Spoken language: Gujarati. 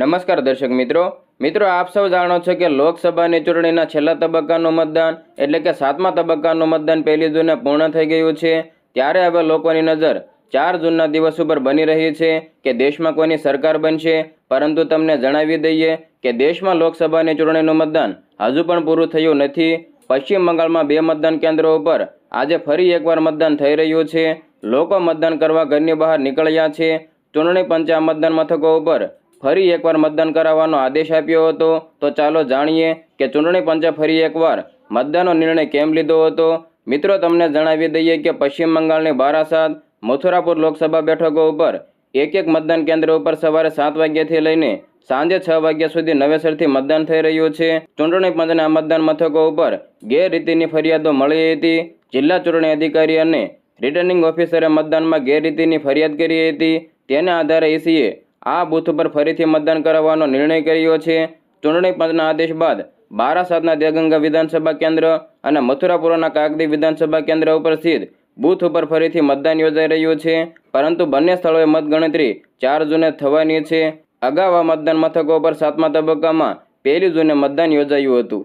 નમસ્કાર દર્શક મિત્રો. મિત્રો, આપ સૌ જાણો છો કે લોકસભાની ચૂંટણીના છેલ્લા તબક્કાનું મતદાન એટલે કે સાતમા તબક્કાનું મતદાન પહેલી જૂને પૂર્ણ થઈ ગયું છે. ત્યારે હવે લોકોની નજર ચાર જૂનના દિવસ ઉપર બની રહી છે કે દેશમાં કોઈની સરકાર બનશે. પરંતુ તમને જણાવી દઈએ કે દેશમાં લોકસભાની ચૂંટણીનું મતદાન હજુ પણ પૂરું થયું નથી. પશ્ચિમ બંગાળમાં બે મતદાન કેન્દ્રો ઉપર આજે ફરી એકવાર મતદાન થઈ રહ્યું છે. લોકો મતદાન કરવા ઘરની બહાર નીકળ્યા છે. ચૂંટણી પંચે મતદાન મથકો ઉપર ફરી એકવાર મતદાન કરાવવાનો આદેશ આપ્યો હતો. તો ચાલો જાણીએ કે ચૂંટણી પંચે ફરી એકવાર મતદાનનો નિર્ણય કેમ લીધો હતો? મિત્રો, તમને જણાવી દઈએ કે પશ્ચિમ બંગાળની બારાસાત, મથુરાપુર લોકસભા બેઠકો ઉપર એક એક મતદાન કેન્દ્ર ઉપર સવારે સાત વાગ્યાથી લઈને સાંજે છ વાગ્યા સુધી નવેસરથી મતદાન થઈ રહ્યું છે. ચૂંટણી પંચના મતદાન મથકો ઉપર ગેરરીતિની ફરિયાદો મળી હતી. જિલ્લા ચૂંટણી અધિકારી અને રિટર્નિંગ ઓફિસરે મતદાનમાં ગેરરીતિની ફરિયાદ કરી હતી. તેના આધારે ઈસીએ આ બૂથ ઉપર ફરીથી મતદાન કરાવવાનો નિર્ણય કર્યો છે. ચૂંટણી પંચના આદેશ બાદ બારાસાતના દેગંગા વિધાનસભા કેન્દ્ર અને મથુરાપુરાના કાગદી વિધાનસભા કેન્દ્ર ઉપર સ્થિત બૂથ ઉપર ફરીથી મતદાન યોજાઈ રહ્યું છે. પરંતુ બંને સ્થળોએ મતગણતરી ચાર જૂને થવાની છે. અગાઉ મતદાન મથકો પર સાતમા તબક્કામાં પહેલી જૂને મતદાન યોજાયું હતું.